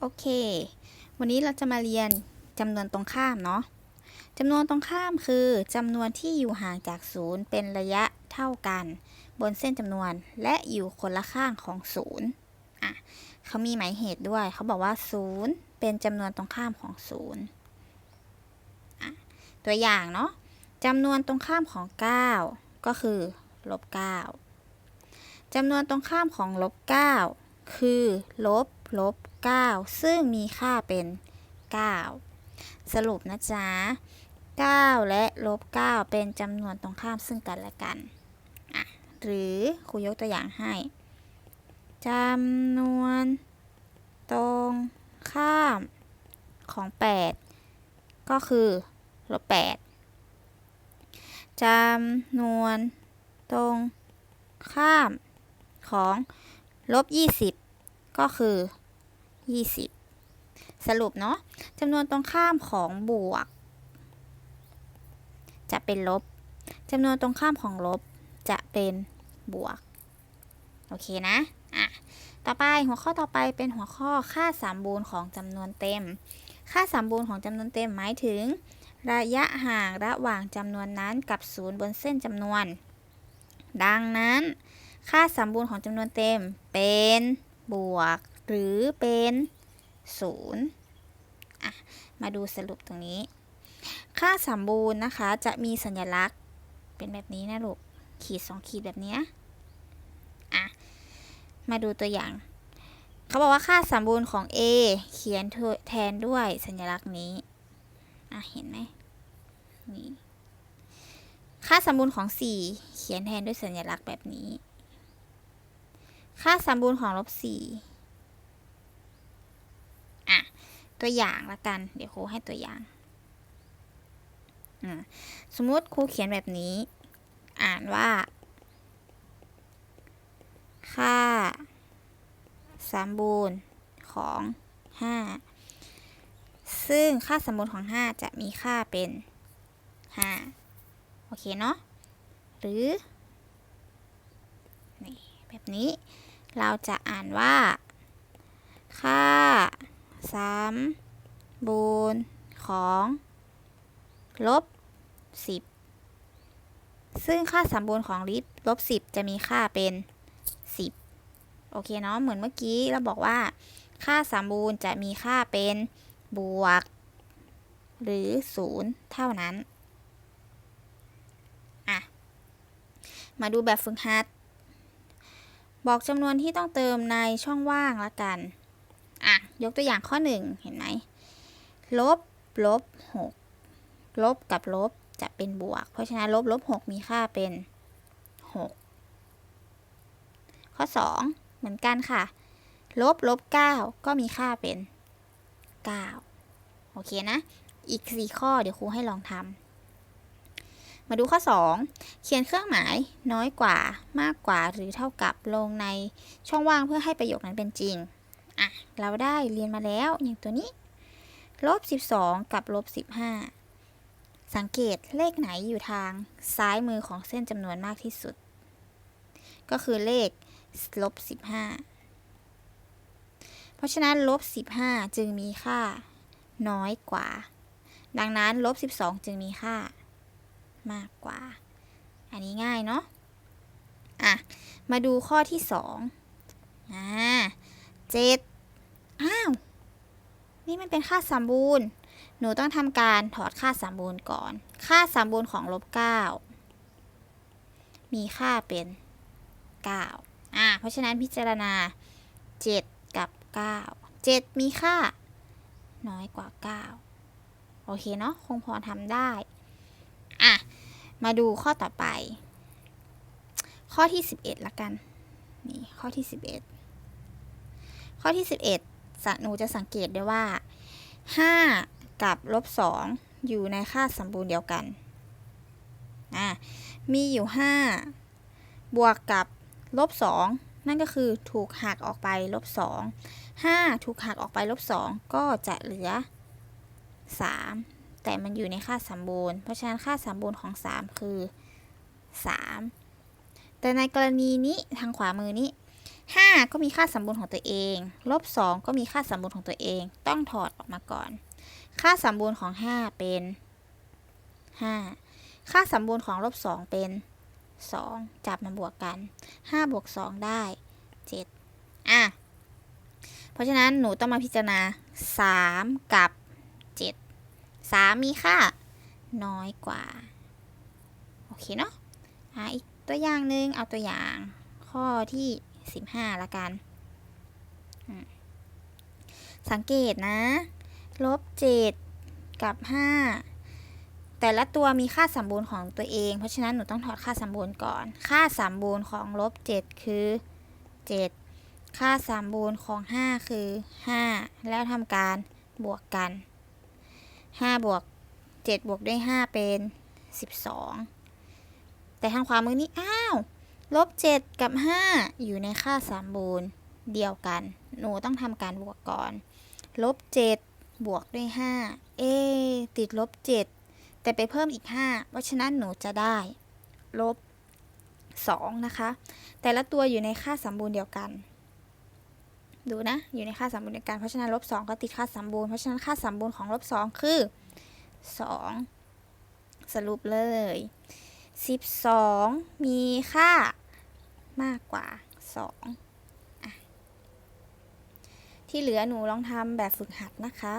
โอเค วันนี้เราจะมาเรียนจำนวนตรงข้ามเนาะจำนวนตรงข้ามคือจำนวนที่อยู่ห่างจากศูนย์เป็นระยะเท่ากัน บนเส้นจำนวนและอยู่คนละข้างของศูนย์อะเขามีหมายเหตุด้วย เขาบอกว่าศูนย์เป็นจำนวนตรงข้ามของศูนย์อะตัวอย่างเนาะจำนวนตรงข้ามของ 9 ก็คือลบ9จำนวนตรงข้ามของลบ9คือลบ ลบ 9 ซึ่งมีค่าเป็น 9 สรุปนะจ๊ะ 9 และลบ 9 เป็นจำนวนตรงข้ามซึ่งกันและกัน หรือครูยกตัวอย่างให้จำนวนตรงข้ามของ 8 ก็คือลบ8จำนวนตรงข้ามของลบ 20 ก็คือ 20 สรุปเนาะจำนวนตรงข้ามของบวก จะเป็นลบจำนวนตรงข้ามของลบจะเป็นบวก โอเคนะ อะ ต่อไปหัวข้อต่อไปเป็นหัวข้อค่าสมบูรณ์ของจำนวนเต็ม ค่าสมบูรณ์ของจำนวนเต็มหมายถึง ระยะห่างระหว่างจำนวนนั้นกับศูนย์บนเส้นจำนวน ดังนั้น ค่าสมบูรณ์ของจำนวนเต็มเป็น บวก หรือเป็นศูนย์อะมาดูสรุปตรงนี้ ค่าสมบูรณ์นะคะ จะมีสัญลักษณ์เป็นแบบนี้นะลูก ขีดสองขีดแบบนี้อะมาดูตัวอย่าง เขาบอกว่าค่าสมบูรณ์ของ A เขียนแทนด้วยสัญลักษณ์นี้อะเห็นไหมนี่ค่าสมบูรณ์ของ 4 เขียนแทนด้วยสัญลักษณ์แบบนี้ ค่าสมบูรณ์ของลบ4อะ ตัวอย่างละกัน เดี๋ยวครูให้ตัวอย่าง สมมติครูเขียนแบบนี้ อ่านว่า ค่าสมบูรณ์ของ 5 ซึ่งค่าสมบูรณ์ของ 5 จะมีค่าเป็น 5 โอเคเนาะ หรือ แบบนี้ เราจะอ่านว่า ค่าสามบูรณ์ของลบสิบซึ่งค่าสามบูรณ์ของลิบลบสิบจะมีค่าเป็นสิบโอเคเนาะเหมือนเมื่อกี้เราบอกว่า ค่าสามบูรณ์จะมีค่าเป็นบวก หรือศูนย์เท่านั้นอะมาดูแบบฝึกหัด บอกจำนวนที่ต้องเติมในช่องว่างละกัน อะ ยกตัวอย่างข้อหนึ่งเห็นไหม ลบ ลบหกลบกับลบจะเป็นบวก เพราะฉะนั้นลบ ลบหกมีค่าเป็นหกข้อสองเหมือนกันค่ะ ลบ ลบเก้าก็มีค่าเป็นเก้าโอเคนะ อีกสี่ข้อเดี๋ยวครูให้ลองทำ มาดูข้อ 2 เขียนเครื่องหมายน้อยกว่ามากกว่าหรือเท่ากับลงในช่องว่างเพื่อให้ประโยคนั้นเป็นจริง อะ เราได้เรียนมาแล้วอย่างตัวนี้ ลบ 12 กับลบ 15 สังเกตเลขไหนอยู่ทางซ้ายมือของเส้นจำนวนมากที่สุด ก็คือเลขลบ 15 เพราะฉะนั้นลบ 15 จึงมีค่าน้อยกว่า ดังนั้นลบ 12 จึงมีค่า มากกว่า อันนี้ง่ายเนาะอะ มาดูข้อที่สองอ่าเจ็ดอ้าว นี่มันเป็นค่าสมบูรณ์ หนูต้องทำการถอดค่าสมบูรณ์ก่อน ค่าสมบูรณ์ของลบเก้ามีค่าเป็นเก้าอ่า เพราะฉะนั้นพิจารณาเจ็ดกับเก้าเจ็ดมีค่า น้อยกว่าเก้าโอเคเนาะคงพอทำได้ มาดูข้อต่อไป ข้อที่ 11ละกัน นี่ข้อที่ 11 ข้อที่ 11หนูจะสังเกตได้ว่า 5 กับลบ2อยู่ในค่าสมบูรณ์เดียวกันอะมีอยู่ 5 บวกกับลบ2นั่นก็คือถูกหักออกไปลบ2 5 ถูกหักออกไปลบ2ก็จะเหลือ 3 แต่มันอยู่ในค่าสมบูรณ์ เพราะฉะนั้นค่าสมบูรณ์ของ 3 คือ 3 แต่ในกรณีนี้ทางขวามือนี้ 5 ก็มีค่าสมบูรณ์ของตัวเองลบ2ก็มีค่าสมบูรณ์ของตัวเอง ต้องถอดออกมาก่อน ค่าสมบูรณ์ของ 5 เป็น 5 ค่าสมบูรณ์ของลบ2เป็น 2 จับมาบวกกัน 5 บวก 2 ได้ 7 อะ เพราะฉะนั้นหนูต้องมาพิจารณา 3 กับ 7 3 มีค่า น้อยกว่า โอเคเนาะอะอีกตัวอย่างหนึ่งเอาตัวอย่าง ข้อที่ 15 ละกัน สังเกตนะ ลบ 7 กับ 5 แต่ละตัวมีค่าสมบูรณ์ของตัวเอง เพราะฉะนั้นหนูต้องถอดค่าสมบูรณ์ก่อน ค่าสมบูรณ์ของลบ 7 คือ 7ค่าสมบูรณ์ของ 5 คือ 5 แล้วทำการบวกกัน 5บวก7บวกด้วย5เป็น 12 แต่ทางขวามือนี้อ้าวลบ7กับ 5 อยู่ในค่าสมบูรณ์เดียวกัน หนูต้องทำการบวกก่อน ลบ7บวกด้วย 5 เอ ติดลบ 7 แต่ไปเพิ่มอีก 5 เพราะฉะนั้นหนูจะได้ ลบ2นะคะ แต่ละตัวอยู่ในค่าสมบูรณ์เดียวกัน ดูนะ อยู่ในค่าสมบูรณ์ในการเพราะฉะนั้นลบ2ก็ติดค่าสมบูรณ์ เพราะฉะนั้นค่าสมบูรณ์ของลบ2คือ2สรุปเลย12มีค่ามากกว่า2อะที่เหลือหนูลองทำแบบฝึกหัดนะคะ